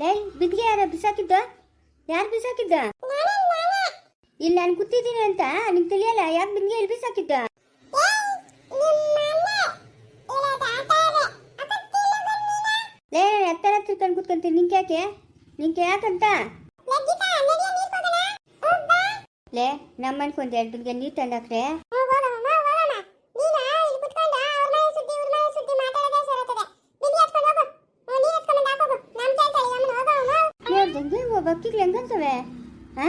ಲೇ, ಬಿದ್ಗೆ ಯಾರ ಬಿಸಾಕಿದ್ದ? ಯಾರು ಬಿಸಾಕಿದ್ದ? ಇಲ್ಲಿ ನಾನು ಕೂತಿದ್ದೀನಿ ಅಂತ ನಿಮ್ಗೆ ತಿಳಿಯಲ್ಲ, ಯಾಕೆ ಬಿದ್ಗೆ ಇಲ್ಲಿ ಬಿಸಾಕಿದ್ದ? ಲೇ, ನಾನು ಹತ್ತಿರ ತಂದು ಕೂತ್ಕೊಂತೀನಿ, ನಿಂಗೆ ಯಾಕೆ? ನಿಂಗೆ ಯಾಕಂತ? ಲೇ ನಮ್ಮ ಎರಡು ಬಿದ್ಗೆ ನೀರು ತಂದಾಕ್ರೆ ಬಕ್ಕಿಗಳು ಹೆಂಗಂತವೆ? ಹಾ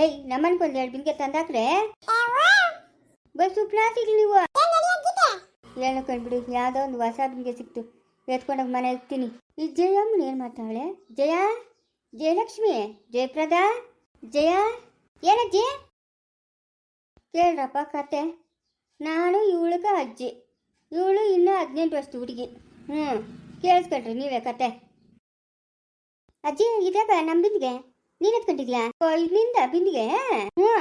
ಏಯ್ ನಮ್ಮನ್ಗೆ ಒಂದು ಎರಡು ಬಿದ್ಗೆ ತಂದಾಕ್ರೆ? ಬಸ್ ಪ್ಲಾಸ್ಟಿಕ್ ನೀವು. ಏನು ಯಾವುದೋ ಒಂದು ಹೊಸ ಬಿಂಗೆ ಸಿಕ್ತು. ಎತ್ಕೊಂಡೋಗಿ ಮನೆ ಇರ್ತೀನಿ. ಈ ಜಯಮ್ಮನ ಏನು ಮಾತಾವಳೆ ಜಯ? ಜಯಲಕ್ಷ್ಮಿ? ಜಯಪ್ರದಾ? ಜಯ? ಏನಜ್ಜಿ ಕೇಳ್ರಪ್ಪ ಕತೆ. ನಾನು ಇವಳಿಗೆ ಅಜ್ಜಿ. ಇವಳು ಇನ್ನೂ ಹದಿನೆಂಟು ವರ್ಷದ ಹುಡುಗಿ. ಹ್ಞೂ ಕೇಳಿಸ್ಕೊಳ್ರಿ ನೀವೇ ಕತೆ. ಅಜ್ಜಿ, ಇದ್ಯಾಕ ನಮ್ಮ ಬಿಂದಿಗೆ? ನೀನ್ ಎತ್ಕೊಂಡಿದ್ಯಾ? ಇಲ್ಲಿಂದ ಬಿಂದಿಗೆ? ಹ್ಞೂ.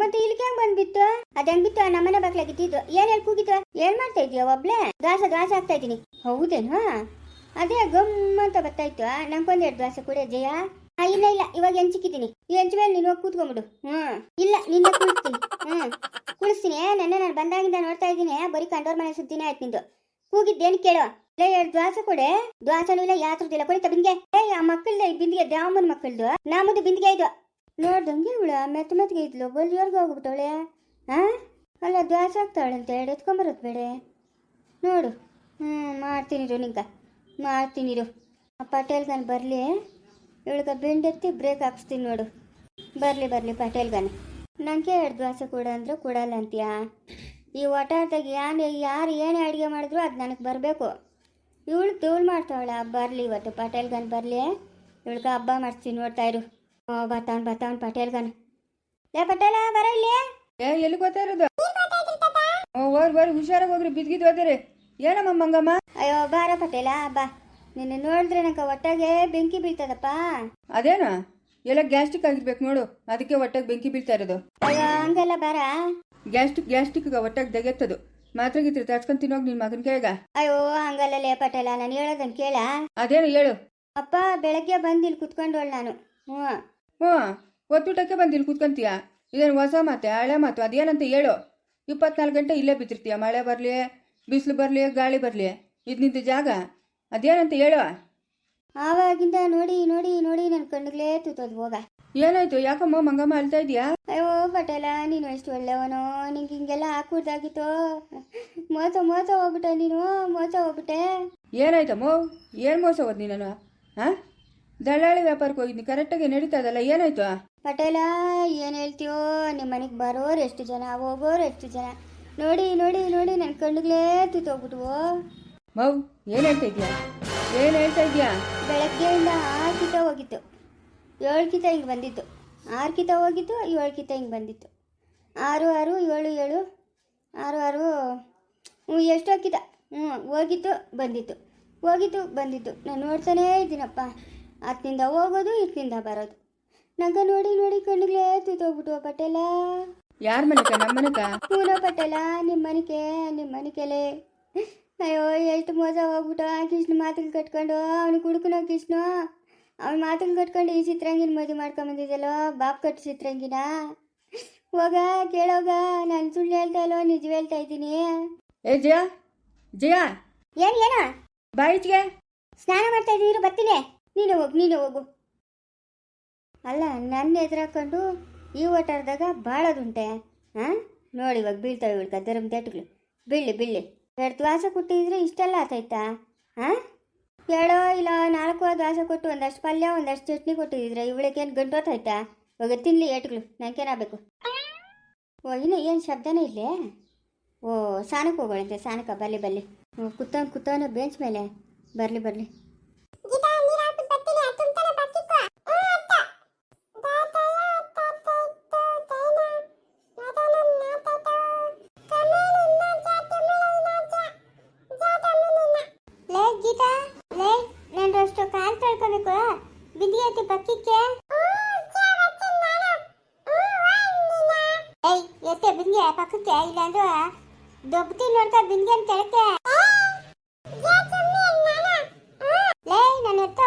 ಮತ್ತೆ ಇಲ್ಲಿಗೆ ಹೆಂಗ್ ಬಂದ್ಬಿತ್ತು ಅದ್ ಹೆಂಗ್ ಬಿತ್ತು ನಮ್ಮನೆ ಬಾಗ್ಲಾಗಿದ್ದು ಏನ್ ಹೇಳಿ ಕೂಗಿತ್ತು ಏನ್ ಮಾಡ್ತಾ ಇದೀಯ ಒಬ್ಳೆ? ದ್ವಾಸ ದ್ವಾಸ ಆಗ್ತಾ ಇದೀನಿ ಹೌದೇನು? ಅದೇ ಗಮ್ ಅಂತ ಬರ್ತಾ ಇತ್ತು. ನಂಗೊಂದ್ ಎರಡು ದ್ವಾಸ ಕೂಡ ಜಯ ಇಲ್ಲ ಇಲ್ಲ, ಇವಾಗ ಹೆಂಚಿಕ್ಕಿದ್ದೀನಿ ಈ ಹೆಂಚು ಮೇಲೆ ನೀನು ಹೋಗಿ ಕೂತ್ಕೊಂಬಿಡು. ಹ್ಮ್ ಇಲ್ಲ, ನಿನ್ನ ಕುಳಿಸ್ತೀನಿ ಹ್ಮ್ ಕುಳಿಸ್ತೀನಿ. ನೆನ್ನೆ ನಾನು ಬಂದಾಗಿಂದ ನೋಡ್ತಾ ಇದ್ದೀನಿ. ಬರೀ ಕಂಡೋರ್ ಮನೆ ಸುದ್ದಿನೇ ಆಯ್ತು ನಿಂದು. ಕೂಗಿದ್ದೇನು ಕೇಳು? ಲೇ ಎರಡು ದ್ವಾಸ ಕೊಡೆ. ದ್ವಾಸನೂ ಇಲ್ಲ ಯಾತ್ರದಿಲ್ಲ ಕೊಡಿತ ಬಿಂದಿಗೆ. ಏ, ಆ ಮಕ್ಕಳ ಬಿಂದಿಗೆ ದ್ಯಾಮನ್ ಮಕ್ಕಳದು. ನಮ್ಮದು ಬಿಂದಿಗೆ ಇದು. ನೋಡ್ದಂಗೆ ಇವಳ ಮೆತ್ತ ಮೆತ್ತಗೆ ಇದ್ಲು ಬಲ್ಲಿಯವ್ರಿಗೆ ಹೋಗ್ಬಿಟ್ಟವಳೆ. ಹಾ ಅಲ್ಲ, ದ್ವಾಸ ಆಗ್ತಾವಳಂತೆ ಎರಡು ಎತ್ಕೊಂಬರೋದು ಬೇಡ. ನೋಡು. ಹ್ಞೂ ಮಾಡ್ತೀನಿರು ನಿಂಕ ಮಾಡ್ತೀನಿರು ಆ ಪಟೇಲ್ಗನ್ ಬರಲಿ. ಇವಳಿಗೆ ಬೆಂಡೆತ್ತಿ ಬ್ರೇಕ್ ಹಾಕ್ಸ್ತೀನಿ ನೋಡು. ಬರಲಿ ಬರಲಿ ಪಟೇಲ್ಗನ್. ನನಗೆ ಎರಡು ದ್ವಾಸ ಕೊಡ ಅಂದ್ರೆ ಕೊಡಲ್ಲ ಅಂತೀಯಾ? ಈ ಒಟಾಟದಾಗ ಯಾರು ಯಾರು ಏನೇ ಅಡುಗೆ ಮಾಡಿದ್ರು ಅದು ನನಗೆ ಬರಬೇಕು. ಇವಳು ತೋಳು ಮಾಡ್ತಾವಳ ಬರಲಿ ಇವತ್ತು ಪಟೇಲ್ಗನ್ ಬರಲಿ ಇವಳ್ಗ ಹಬ್ಬ ಮಾಡ್ತೀನಿ ನೋಡ್ತಾ ಇರು. ಓ ಬತ್ತಾವನ್ ಪಟೇಲ್ ಪಟೇಲ್ಗನ್ ಲೇ ಪಟೇಲ ಬರ ಇಲ್ಲಿ? ಏ ಎಲ್ಲಿ ಗೊತ್ತಾ ಇರೋದು? ಓ ಓರ್ ಬರ್ ಹುಷಾರಾಗಿ ಹೋಗ್ರಿ ಬಿದ್ಗಿದ್ ಹೋದ್ರೆ. ಏನಮ್ಮ ಮಂಗಮ್ಮ? ಅಯ್ಯೋ ಬಾರ ಪಟೇಲ ಬಾ. ನಿನ್ನ ನೋಡಿದ್ರೆ ನಂಗೆ ಒಟ್ಟಾಗೆ ಬೆಂಕಿ ಬೀಳ್ತದಪ್ಪ. ಅದೇನ? ಎಲ್ಲ ಗ್ಯಾಸ್ಟಿಕ್ ಆಗಿರ್ಬೇಕು ನೋಡು ಅದಕ್ಕೆ ಒಟ್ಟಾಗಿ ಬೆಂಕಿ ಬೀಳ್ತಾ ಇರೋದು. ಅಯ್ಯೋ ಹಂಗೆಲ್ಲ ಬಾರ? ಗ್ಯಾಸ್ಟಿಕ್ ಗ್ಯಾಸ್ಟಿಕ್ ಒಟ್ಟಾಗಿ ದಗೆತ್ತದು. ಮಾತ್ರ ಗಿತ್ರ ತಡ್ಸ್ಕೊಂಡ್ ತಿನ್ನೋಗಿ ನಿನ್ ಮಗನ್ ಕೇಳ ಅಯ್ಯೋ ಹಂಗಲ್ಲ ಲೇ ಪಟೇಲ ನಾನು ಹೇಳೋದನ್ ಕೇಳ. ಅದೇನು ಹೇಳು? ಅಪ್ಪ ಬೆಳಗ್ಗೆ ಬಂದು ಇಲ್ಲಿ ಕುತ್ಕೊಂಡೋಳು ನಾನು. ಹ್ಞೂ. ಹ್ಞೂ. ಒತ್ತುಟಕ್ಕೆ ಬಂದು ಇಲ್ಲಿ ಕುತ್ಕೊಂತೀಯ? ಇದೇನು ಹೊಸ ಮಾತೆ ಹಳೆ ಮಾತು ಅದೇನಂತ ಹೇಳು. ಇಪ್ಪತ್ನಾಲ್ಕು ಗಂಟೆ ಇಲ್ಲೇ ಬಿದ್ದಿರ್ತೀಯ ಮಳೆ ಬರಲಿ ಬಿಸಿಲು ಬರಲಿ ಗಾಳಿ ಬರಲಿ ಇದು ನಿಂತ ಜಾಗ? ಅದೇನಂತ ಹೇಳು. ಆವಾಗಿಂದ ನೋಡಿ ನೋಡಿ ನೋಡಿ ನನ್ನ ಕಣ್ಣಿಗ್ಲೇ ತೂತೋದು ಹೋಗ. ಏನಾಯ್ತು? ಯಾಕಮ್ಮ ಮಂಗಮ್ಮ ಅಳ್ತಾ ಇದೀಯಾ? ಅಯ್ಯೋ ಪಟೇಲ ನೀನು ಎಷ್ಟು ಒಳ್ಳೆಯವನು? ನಿಂಗೆ ಹಿಂಗೆಲ್ಲ ಹಾಕೂಡ್ದಾಗಿತ್ತು ಮೋಸ ಮೋಸ ಹೋಗ್ಬಿಟ್ಟೆ ನೀನು ಮೋಸ ಹೋಗ್ಬಿಟ್ಟೆ. ಏನಾಯ್ತಮ್ಮ? ಏನು ಮೋಸ ಹೋದ್ ನೀನು ಹಾಂ ದಳ್ಳಾಳಿ ವ್ಯಾಪಾರಕ್ಕೆ ಹೋಗಿದ್ನಿ ಕರೆಕ್ಟಾಗಿ ನಡೀತಾ ಇದಲ್ಲ ಏನಾಯ್ತು? ಪಟೇಲ ಏನು ಹೇಳ್ತೀಯೋ? ನಿಮ್ಮ ಮನೆಗೆ ಬರೋರು ಎಷ್ಟು ಜನ ಹೋಗೋರು ಎಷ್ಟು ಜನ? ನೋಡಿ ನೋಡಿ ನೋಡಿ ನನ್ನ ಕಣ್ಣುಗಳೇ ತೂತೋಗ್ಬಿಟ್ವು. ಮೌ ಏನು ಹೇಳ್ತಾ ಇದೀಯ? ಏನು ಹೇಳ್ತಾ ಇದೀಯ? ಬೆಳಗ್ಗೆಯಿಂದ ಆರು ಕಿತ ಹೋಗಿತ್ತು. ಏಳು ಕಿತ ಹಿಂಗೆ ಬಂದಿತ್ತು. ಆರು ಕಿತ ಹೋಗಿತ್ತು ಏಳು ಕಿತ ಹಿಂಗೆ ಬಂದಿತ್ತು. ಆರು ಆರು ಏಳು ಏಳು ಆರು ಆರು ಹ್ಞೂ ಎಷ್ಟು ಹಾಕಿದ ಹ್ಞೂ ಹೋಗಿತ್ತು ಬಂದಿತ್ತು. ಹೋಗಿತ್ತು ಬಂದಿತ್ತು. ನಾನು ನೋಡ್ತಾನೇ ಇದ್ದೀನಪ್ಪ. ಅತ್ತಿಂದ ಹೋಗೋದು ಇತ್ತಿಂದ ಬರೋದು. ನಂಗೆ ನೋಡಿ ನೋಡಿ ಕಣ್ಣಿಗೆ ತೂತೋಗ್ಬಿಟ್ಟು ಪಟೇಲ. ಯಾರ ಮನೆಕ? ನಮ್ಮ ಮನೆಕ? ಪೂನ ಪಟೇಲ ನಿಮ್ಮ ಮನೆಗೆ ನಿಮ್ಮ ಮನೆಕೆಲೆ. ಅಯ್ಯೋ ಎಷ್ಟು ಮೋಸ ಹೋಗ್ಬಿಟ್ಟು ಆ ಕೃಷ್ಣ ಮಾತ್ರ ಕಟ್ಕೊಂಡು. ಅವನು ಕುಡುಕನ ಕೃಷ್ಣ. ಅವ್ನ ಮಾತನ್ನು ಕಟ್ಕೊಂಡು ಈ ಚಿತ್ರಂಗಿನ ಮದುವೆ ಮಾಡ್ಕೊಂಬಂದಿದ್ದಲ್ಲೋ ಬಾಪ್ ಕಟ್ಟು ಚಿತ್ರಂಗಿನ ಹೋಗ ಕೇಳೋಗ ನಾನು ಸುಳ್ಳು ಹೇಳ್ತಾ ಇಲ್ಲೋ ನಿಜ ಹೇಳ್ತಾ ಇದ್ದೀನಿ. ಏ ಜಯ? ಜಯ? ಏನು ಏನೋ? ಬಾಯಿಚ್ಗೆ ಸ್ನಾನ ಮಾಡ್ತಾ ಇದ್ದೀರು ಬರ್ತೀನಿ. ನೀನು ಹೋಗು ನೀನು ಹೋಗು. ಅಲ್ಲ ನನ್ನ ಎದುರಾಕೊಂಡು ಈ ಓಟಾಡ್ದಾಗ ಭಾಳದುಂಟೆ ಹಾಂ ನೋಡಿ ಇವಾಗ ಬೀಳ್ತಾವೆ ಇವಳ್ಕ ಧರ್ಮ ದೇಟಗಳು ಬೀಳಿ ಬೀಳಿ ಎರಡು ದ್ವಾಸ ಕೊಟ್ಟಿದ್ರೆ ಇಷ್ಟೆಲ್ಲ ಆತೈತಾ ಹಾಂ ಎರಡೋ ಇಲ್ಲ, ನಾಲ್ಕು ದ್ವಾಸ ಕೊಟ್ಟು ಒಂದಷ್ಟು ಪಲ್ಯ, ಒಂದಷ್ಟು ಚಟ್ನಿ ಕೊಟ್ಟಿದ್ರೆ ಇವಳಿಗೇನು ಹೊತ್ತಾಯ್ತಾ ಇವಾಗ ತಿನ್ಲಿ ಏಟ್ಗಳು ನನಗೇನಾಗಬೇಕು ಓ, ಇನ್ನು ಏನು ಶಬ್ದನೇ ಇಲ್ಲೇ? ಓ, ಸಾನಕ್ಕೆ ಹೋಗೋಳಂತೆ ಸಾನಕ ಬಲ್ಲಿ ಬಲ್ಲಿ. ಕುತ್ತ ಕುತ್ತವನು ಬೆಂಚ್ ಮೇಲೆ. ಬರಲಿ ಬರಲಿ. ಏಯ್ ಎತ್ತೆ ಬಿಂದಿಗೆ ಪಕ್ಕಕ್ಕೆ ಇಲ್ಲಾಂದ್ರೆ ದೊಬ್ಬತಿ ನೋಡ್ತಾ ಬಿಂದಿಗೆ ಅಂತ ಕೆಳಕ್ಕೆ ಲೇ, ನಾನು ಎತ್ತ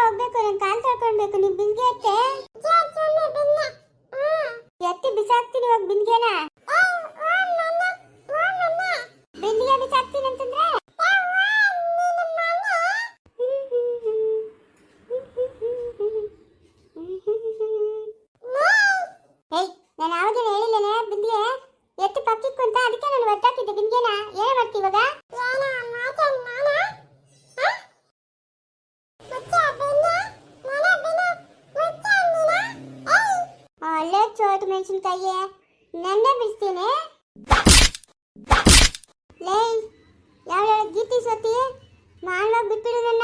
ಬಿಂದಿಗೆ ಅಂತಂದ್ರೆ ಏಯ್ ನಾನು ಆವಾಗಲೇ ಹೇಳಿಲ್ಲೇನೆ ಬಿಂದಿಗೆ ಎತ್ತು ಪಕ್ಕಿಕ್ಕು ಅಂತ ಅದಕ್ಕೆ ನಾನು ಒತ್ತಾಕಿದ್ದೆ ಬಿಂದಿಗೆನ ಏನೇ ಮಾಡ್ತಿ ಇವಾಗ ಅಲ್ಲೇ ಚೋಟು ಮೆಣಸಿನ್ಕಾಯಿ ನೆನ್ನೆ ಬಿಡ್ತೀನಿ ಲೇ ಯಾವ ಗೀತಿ ಸತಿ? ಮಾಡುವಾಗ ಬಿಟ್ಬಿಡು ನನ್ನ.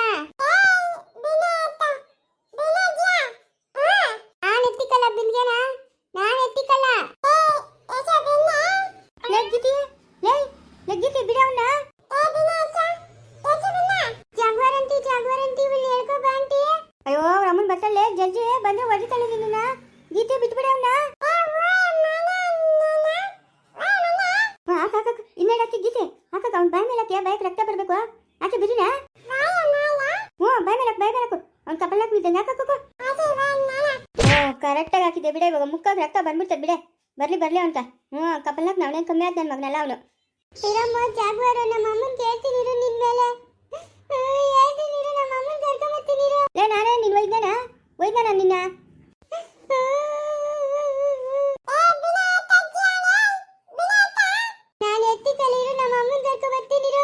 ನಾನು ಎತ್ತಿಕಲ್ಲ ಬಿಂದಿಗೆನ ನಾನು ಎತ್ತಿಕಲ್ಲ ಲೇ ಗೀತಿ ಲೇ ಲೇ ಗೀತಿ ಬಿಡವನ್ನ ಜಾಗ್ವಾರಂತಿ ಜಾಗ್ವಾರಂತಿ ಇಲ್ಲಿ ಹೇಳ್ಕೊ ಬಾಂಟಿ ಅಯ್ಯೋ ರಮನ್ ಬತ್ತಲ್ಲೇ ಜಲ್ಜಿ ಬಂದ್ರೆ ಹೊಡಿತಾಳೆ ನಿನ್ನ ಗೀತೆ ಬಿಟ್ಬಿಡವನ್ನ ಹಾಕ ಹಾಕ ಇನ್ನೇನು ಹಾಕಿ ಗೀತೆ ಹಾಕಕ್ಕ ಅವ್ನ ಬಾಯ್ ಮೇಲೆ ಹಾಕಿ ಬಾಯಕ್ಕೆ ರಕ್ತ ಬರಬೇಕು ಆಕೆ ಬಿರಿನ ಹ್ಞೂ ಬಾಯ್ ಮೇಲೆ ಹಾಕು ಬಾಯ್ ಮೇಲೆ ಹಾಕು. ಅವ್ನ ಕಪಲ್ ಹಾಕಿ ಬಿದ್ದಂಗೆ ಹಾಕಕ್ಕ? ಓ ಕರೆಕ್ಟಾಗಿ ಹಾಕಿದ್ದೆ ಬಿಡ ಇವಾಗ ಮುಕ್ಕಾಗಿ ರಕ್ತ ಬಂದ್ಬಿಡ್ತದೆ ಬಿಡೆ. ಬರ್ಲಿ ಬರ್ಲಿ ಅಂತ. ಹ್ಞೂ ಕಪಲ್ ಹಾಕಿ ನಾವನೇನು ಕಮ್ಮಿ ಆದ ನನ್ನ ಮಗನೆಲ್ಲ ಅವನು. ಇರಮ್ಮ ಜಾಗ್ವಾರ ನಮ್ಮ ಅಮ್ಮನ ಕೇಳ್ತೀನಿ ಇರು ನಿನ್ ಮೇಲೆ. ಹೇಳ್ತೀನಿ ಇರು ನಮ್ಮ ಅಮ್ಮನ ಕರ್ಕೊಂಬತ್ತೀನಿ ಇರು. ಲೇ ನಾನೇ ನಿನ್ ಒಯ್ದಾನ ಒಯ್ದಾನ ನಿನ್ನ ನಾನು ಎತ್ತಿ ಕಲೀರು ನಮ್ಮ ಅಮ್ಮನ ಕರ್ಕೊಂಬತ್ತೀನಿ ಇರು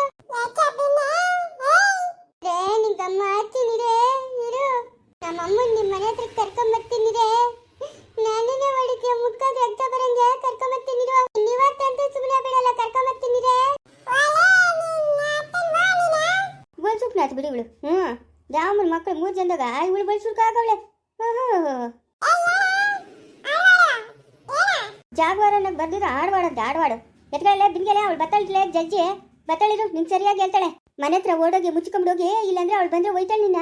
ರೇ ನಿಂಗಮ್ಮ ಹಾಕ್ತೀನಿ ರೇ ಇರು ನಮ್ಮ ಅಮ್ಮನ ನಿಮ್ಮ ಮನೆ ಹತ್ರ ಕರ್ಕೊಂಬತ್ತೀನಿ ರೇ ನಾನೇ ಹೊಡಿತೀಯ ಮುಖಕ್ಕೆ ರಕ್ತ ಬರಂಗೆ ಕರ್ಕೊಂಬತ್ತೀನಿ ಇರು ನೀವತ್ತಂತೂ ಸುಮ್ಮನೆ ಬಿಡಲ್ಲ ಕರ್ಕೊಂಬತ್ತೀನಿ ರೇ ಬಲ್ಸುಕ್ನಾಥ್ ಬಿಡಿ ಇವಳು ಹ್ಞೂ ರಾಮನ ಮಕ್ಕಳು ಮೂರು ಜನದಾಗ ಇವಳು ಬಲ್ಸುಕ್ಕಾಗವಳೆ ಜಾಗವಾರನಾಗ ಬರ್ದಿರೋ ಆಡ್ವಾಡಂತ ಆಡ್ವಾಡು ಎತ್ಕೊಳ್ಳೆ ಬಿಂಗೆಲೆ ಅವಳು ಬತ್ತಾಳಿದ್ಲೆ ಜಜ್ಜಿ. ಬತ್ತಾಳಿರು ನಿಂಗೆ ಸರಿಯಾಗಿ ಹೇಳ್ತಾಳೆ. ಮನೆ ಹತ್ರ ಓಡೋಗಿ ಮುಚ್ಚಿಕೊಂಡೋಗಿ ಇಲ್ಲಾಂದ್ರೆ ಅವಳು ಬಂದ್ರೆ ಒಯ್ತಾಳೆ ನಿನ್ನ.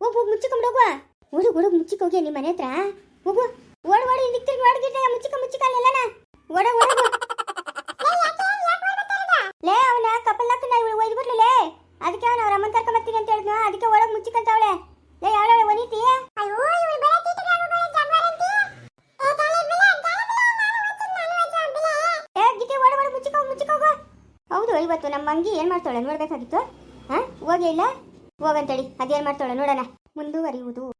ಹೋಗು, ಹೋಗಿ ಮುಚ್ಚಿಕೊಂಡೋಗುವ ಹುಡುಗ ಹುಡುಗ ಮುಚ್ಚಿಕೋಗಿ ನಿಮ್ಮ ಮನೆ ಹತ್ರ. ಹೋಗು. ಓಡ್, ಓಡಿ ಹಿಂದಿಕ್ ತಿರ್ಗಿ ಮುಚ್ಚಿಕ ಮುಚ್ಚಿಕಲ್ಲೆಲ್ಲನ ಓಡ ಓಡ ಲೇ, ಅವನ ಕಪಲ್ ಹಾಕಿ ನಾ ಇವಳು ಒಯ್ದು ಲೇ. ಅದಕ್ಕೆ ಅವನು ಅವ್ರ ಅಮ್ಮನ ಕರ್ಕೊಂಬರ್ತೀನಿ ಅಂತ ಹೇಳಿದ್ನು? ಅದಕ್ಕೆ ಒಳಗೆ ಮುಚ್ಚಿಕಂತವಳೆ ಲೇ ಯಾವಳ ಒನಿತಿ ಹೌದು ಇವತ್ತು ನಮ್ಮ ಅಂಗಿ ಏನ್ ಮಾಡ್ತಾಳೆ ನೋಡ್ಬೇಕಾಗಿತ್ತು? ಹಾ? ಹೋಗೇ ಇಲ್ಲ? ಹೋಗಂತೇಳಿ ಅದೇನ್ ಮಾಡ್ತಾಳೆ ನೋಡೋಣ. ಮುಂದುವರಿಯುವುದು.